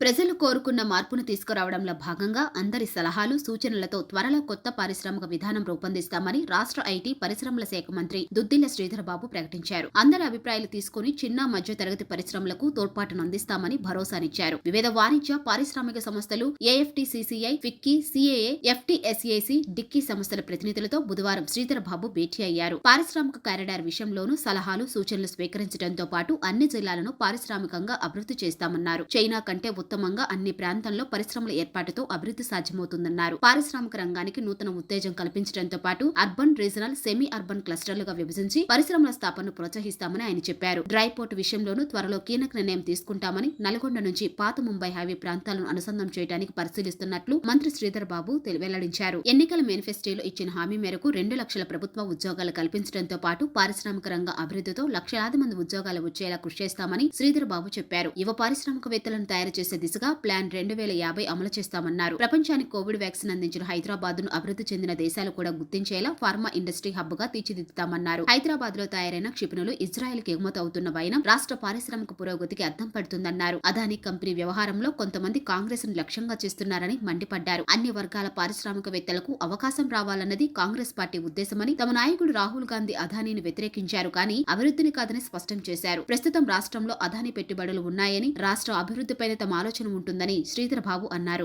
ప్రజలు కోరుకున్న మార్పును తీసుకురావడంలో భాగంగా అందరి సలహాలు సూచనలతో త్వరలో కొత్త పారిశ్రామిక విధానం రూపొందిస్తామని రాష్ట్ర ఐటీ పరిశ్రమల శాఖ మంత్రి దుద్దిల్ల శ్రీధరబాబు ప్రకటించారు. అందరి అభిప్రాయాలు తీసుకుని చిన్న మధ్య తరగతి పరిశ్రమలకు తోడ్పాటును అందిస్తామని భరోసానిచ్చారు. వివిధ వాణిజ్య పారిశ్రామిక సంస్థలు AFTCCI FICCI CAA FTSAC DICCI సంస్థల ప్రతినిధులతో బుధవారం శ్రీధరబాబు భేటీ అయ్యారు. పారిశ్రామిక కారిడార్ విషయంలోనూ సలహాలు సూచనలు స్వీకరించడంతో పాటు అన్ని జిల్లాలను పారిశ్రామికంగా అభివృద్ధి చేస్తామన్నారు. చైనా కంటే ఉత్తమంగా అన్ని ప్రాంతాల్లో పరిశ్రమల ఏర్పాటుతో అభివృద్ధి సాధ్యమవుతుందన్నారు. పారిశ్రామిక రంగానికి నూతన ఉత్తేజం కల్పించడంతో పాటు అర్బన్ రీజనల్ సెమీ అర్బన్ క్లస్టర్లుగా విభజించి పరిశ్రమల స్థాపనను ప్రోత్సహిస్తామని ఆయన చెప్పారు. డ్రై పోర్ట్ విషయంలోనూ త్వరలో కీలక నిర్ణయం తీసుకుంటామని నల్గొండ నుంచి పాత ముంబై హైవే ప్రాంతాలను అనుసంధానం చేయడానికి పరిశీలిస్తున్నట్లు మంత్రి శ్రీధర్ బాబు వెల్లడించారు. ఎన్నికల మేనిఫెస్టోలో ఇచ్చిన హామీ మేరకు రెండు లక్షల ప్రభుత్వ ఉద్యోగాలు కల్పించడంతో పాటు పారిశ్రామిక రంగ అభివృద్ధితో లక్షలాది మంది ఉద్యోగాలు వచ్చేలా కృషి చేస్తామని శ్రీధర్ బాబు చెప్పారు. యువ పారిశ్రామికవేత్తలను తయారు చేసే దిశగా ప్లాన్ రెండు వేల యాభై అమలు చేస్తామన్నారు. ప్రపంచానికి కోవిడ్ వ్యాక్సిన్ అందించిన హైదరాబాద్ను అభివృద్ధి చెందిన దేశాలు కూడా గుర్తించేలా ఫార్మా ఇండస్ట్రీ హబ్గా తీర్చిదిద్దుతామన్నారు. హైదరాబాద్లో తయారైన క్షిపణులు ఇజ్రాయెల్కి ఎగుమతి అవుతున్న వైనం రాష్ట్ర పారిశ్రామిక పురోగతికి అద్దం పడుతుందన్నారు. అదానీ కంపెనీ వ్యవహారంలో కొంతమంది కాంగ్రెస్ను లక్ష్యంగా చేస్తున్నారని మండిపడ్డారు. అన్ని వర్గాల పారిశ్రామికవేత్తలకు అవకాశం రావాలన్నది కాంగ్రెస్ పార్టీ ఉద్దేశమని తమ నాయకుడు రాహుల్ గాంధీ అదానీని వ్యతిరేకించారు. కానీ అభివృద్ధిని కాదని స్పష్టం చేశారు. ప్రస్తుతం రాష్ట్రంలో అదానీ పెట్టుబడులు ఉన్నాయని రాష్ట్ర అభివృద్ధిపైన తమ ఆలోచన ఉంటుందని శ్రీధర్ బాబు అన్నారు.